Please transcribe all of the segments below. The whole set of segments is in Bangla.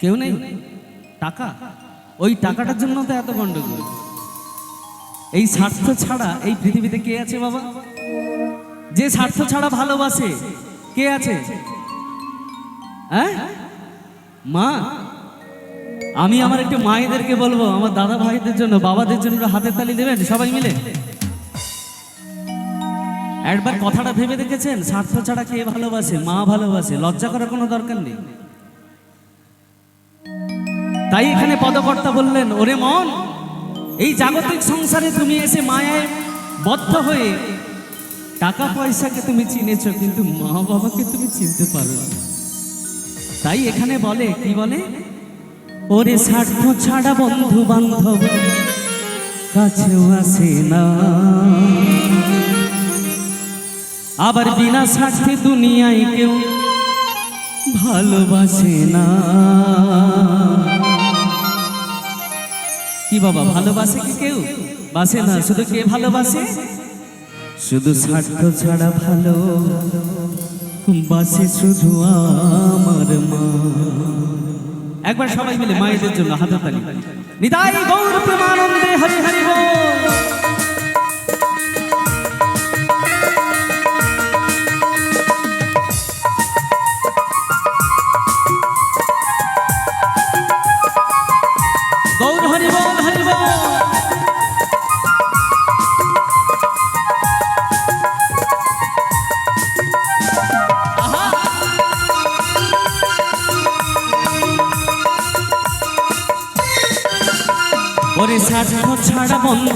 কেউ নেই? টাকা? ওই টাকাটার জন্য তো এত গন্ডগোল। এই স্বার্থ ছাড়া এই পৃথিবীতে কে আছে বাবা? যে স্বার্থ ছাড়া ভালোবাসে, কে আছে? হ্যাঁ? মা, আমি আমার একটু মায়েদেরকে বলব, আমার দাদা ভাইদের জন্য, বাবাদের জন্য হাতের তালি দেবেন, সবাই মিলে? একবার কথাটা ভেবে দেখেছেন? স্বার্থ ছাড়া কে ভালোবাসে? মা ভালোবাসে। লজ্জা করার কোনো দরকার নেই। তাই এখানে পদকর্তা বললেন, ওরে মন, এই জাগতিক সংসারে তুমি এসে মায়ায় বদ্ধ হয়ে টাকা পয়সাকে তুমি চিনেছ, কিন্তু মা বাবাকে তুমি চিনতে পারো না। তাই এখানে বলে, কি বলে? ওরে স্বার্থ ছাড়া বন্ধু বান্ধব কাছেও আসে না। আবার বিনা স্বার্থে দুনিয়ায় কেউ ভালোবাসে না। কি বাবা ভালোবাসে কি কেউ? বাসে না শুধু কে ভালোবাসে? শুধু স্বার্থ ছাড়া ভালো। বাসে শুধু আমার মা। একবার সবাই মিলে মায়েদের জন্য হাতে তালি নিতাই গৌর প্রেমানন্দে হরি হরি বল।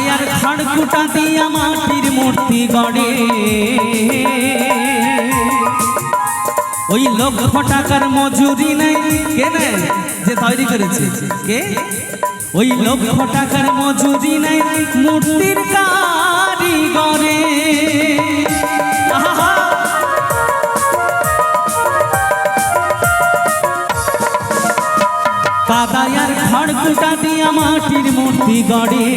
কাদায়ার খড়কুটা দিয়া মাটির মূর্তি গড়ে ওই লক্ষ টাকার মজুরি নেই। কে নেয়? যে তৈরি করেছে। কে? ওই লক্ষ টাকার মজুরি নেই। মূর্তির কারিগরে। আহা খড়কুটা দিয়া মাটির মূর্তি গড়ে।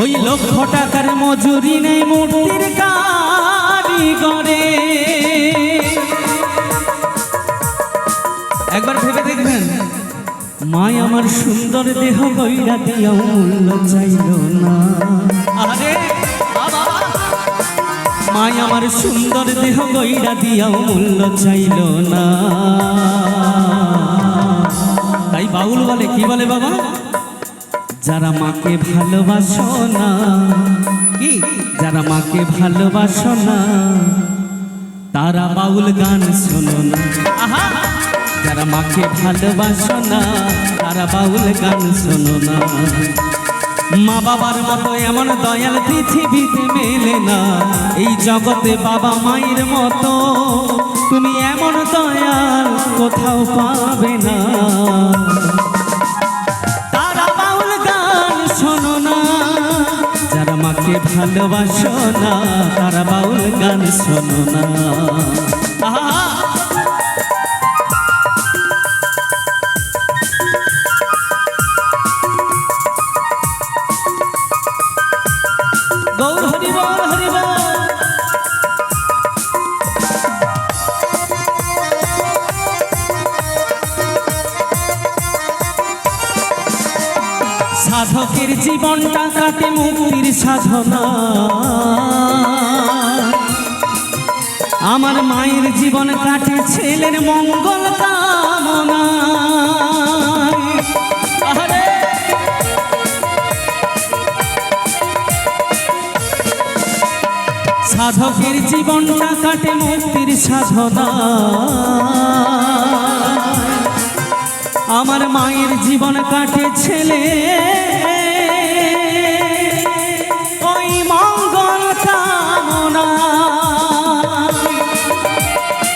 ওই লক্ষ টাকার মজুরি নেই মূর্তির কারিগরে একবার ভেবে দেখবেন আমার সুন্দর দেহ গইরা দিয়া মূল্য চাইল না। আরে! মাই আমার সুন্দর দেহ গইরা দিয়াও মূল্য চাইল না। তাই বাউল বলে, কি বলে বাবা? যারা মাকে ভালোবাসো না, কি? যারা মাকে ভালোবাসো না, তারা বাউল গান শোনো না। যারা মাকে ভালোবাসো না, তারা বাউল গান শোনো না। মা বাবার মতো এমন দয়াল পৃথিবীতে মেলে না। এই জগতে বাবা মায়ের মতো তুমি এমন দয়াল কোথাও পাবে না। তারা বাউল গান শোনো না, যারা মাকে ভালোবাসো না, তারা বাউল গান শোনো না। গৌর হরি বল সাধকের জীবনটা কাটে মুক্তির সাধনা। আমার মায়ের জীবন কাটে ছেলের মঙ্গল কামনা। সাধকের জীবনটা কাটে মুক্তির সাধনা। আমার মায়ের জীবন কাটে ছেলে।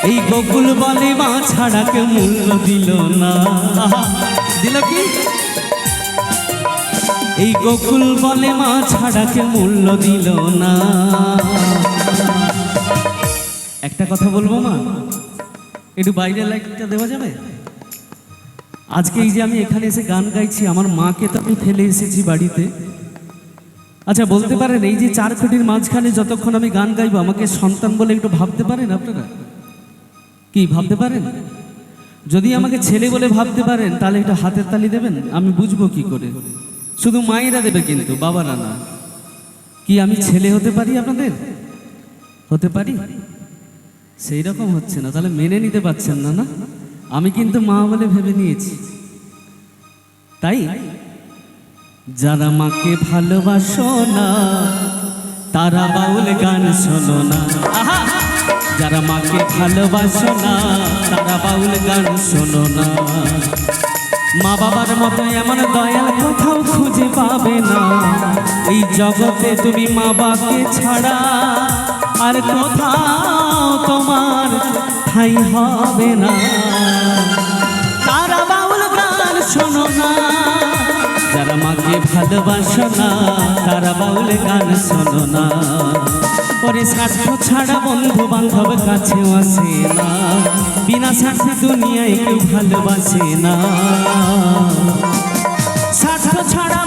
এই গোকুল বলে মা ছাড়া কেউ মূল্য দিল না। দিল কি? এই গোকুল বলে মা ছাড়া কেউ মূল্য দিল না। একটা কথা বলব মা? একটু বাইরে লাইটটা দেওয়া যাবে? আজকে এই যে আমি এখানে এসে গান গাইছি, আমার মাকে তো আমি ফেলে এসেছি বাড়িতে। আচ্ছা বলতে পারেন, এই যে চার কোটির মাঝখানে যতক্ষণ আমি গান গাইবো, আমাকে সন্তান বলে একটু ভাবতে পারেন আপনারা? কি, ভাবতে পারেন? যদি আমাকে ছেলে বলে ভাবতে পারেন, তাহলে একটু হাতের তালি দেবেন? আমি বুঝব কি করে। শুধু মায়েরা দেবে কিন্তু, বাবা না না কি আমি ছেলে হতে পারি আপনাদের? হতে পারি? সেই রকম হচ্ছে না, তাহলে মেনে নিতে পারছেন না না? আমি কিন্তু মা বলে ভেবে নিয়েছি। তাই, যারা মাকে ভালোবাসো না, তারা বাউল গান শোনো না। যারা মাকে ভালোবাসো না, তারা বাউল গান শোনো না। মা বাবার মতো এমন দয়াল কোথাও খুঁজে পাবে না। এই জগতে তুমি মা বাবাকে ছাড়া আর কোথাও তোমার ঠাই হবে না। তারা বাউল গান শোনো না, যারা মাকে ভালোবাসো না, তারা বাউল গান শোনো না। পরে স্বার্থ ছাড়া বন্ধু বান্ধব কাছেও আসে না। বিনা স্বার্থে দুনিয়ায় কেউ ভালোবাসে না। স্বার্থ ছাড়া